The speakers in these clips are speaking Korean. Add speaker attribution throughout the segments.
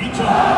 Speaker 1: 인천.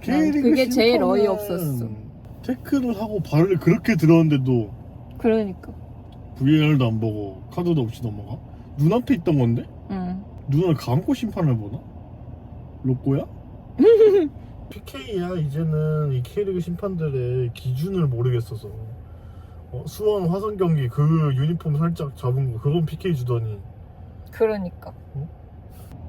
Speaker 2: 그게 제일
Speaker 1: 심판은
Speaker 2: 어이없었어.
Speaker 1: 태클을 하고 발을 그렇게 들었는데도
Speaker 2: 그러니까.
Speaker 1: VAR도 안 보고 카드도 없이 넘어가? 눈앞에 있던 건데?
Speaker 2: 응.
Speaker 1: 눈을 감고 심판을 보나? 로꼬야? PK야 이제는 이 K리그 심판들의 기준을 모르겠어서 어, 수원 화성 경기 그 유니폼 살짝 잡은 거 그건 PK 주더니
Speaker 2: 그러니까.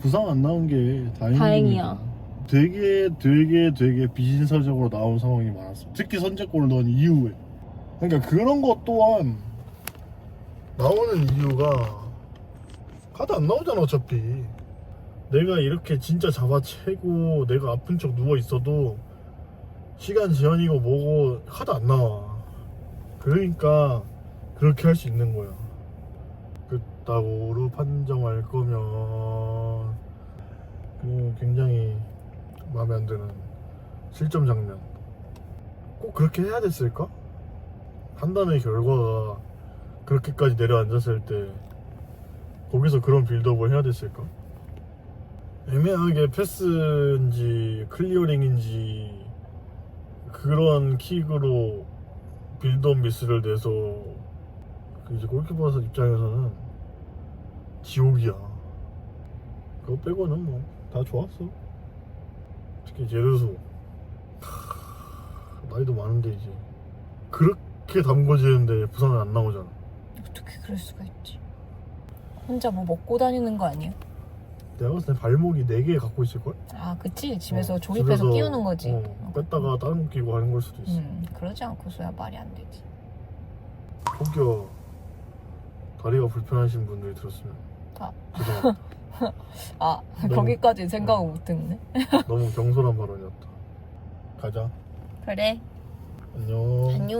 Speaker 1: 부상 안 나온 게 다행이야.
Speaker 2: 다행이야.
Speaker 1: 되게 되게 되게 비신사적으로 나온 상황이 많았어. 특히 선제골을 넣은 이후에. 그러니까 그런 것 또한 나오는 이유가 카드 안 나오잖아 어차피. 내가 이렇게 진짜 잡아채고 내가 아픈 척 누워 있어도 시간 제한이고 뭐고 카드 안 나와. 그러니까 그렇게 할 수 있는 거야. 그따구로 판정할 거면 그 굉장히 마음에 안 드는 실점 장면. 꼭 그렇게 해야 됐을까? 판단의 결과가 그렇게까지 내려앉았을 때 거기서 그런 빌드업을 해야 됐을까? 애매하게 패스인지 클리어링인지 그런 킥으로 빌드업 미스를 내서 그 이제 골키퍼 입장에서는 지옥이야. 그거 빼고는 뭐 다 좋았어. 특히 제르소 하, 나이도 많은데 이제 그렇게 담궈지는데 부상은 안 나오잖아.
Speaker 2: 어떻게 그럴 수가 있지? 혼자 뭐 먹고 다니는 거 아니야?
Speaker 1: 내가 봤을 때 발목이 4개 갖고 있을걸?
Speaker 2: 아, 그치. 집에서
Speaker 1: 어,
Speaker 2: 조립해서
Speaker 1: 집에서,
Speaker 2: 끼우는 거지.
Speaker 1: 어, 뺐다가 다른 거 끼고 하는 걸 수도 있어.
Speaker 2: 음, 그러지 않고서야 말이 안 되지.
Speaker 1: 혹여 다리가 불편하신 분들이 들었으면
Speaker 2: 아.
Speaker 1: 죄송합니다.
Speaker 2: 아,
Speaker 1: 너무-
Speaker 2: 거기까지 생각을
Speaker 1: 어.
Speaker 2: 못했네.
Speaker 1: 너무 경솔한 발언이었다. 가자.
Speaker 2: 그래.
Speaker 1: 안녕.
Speaker 2: 안녕.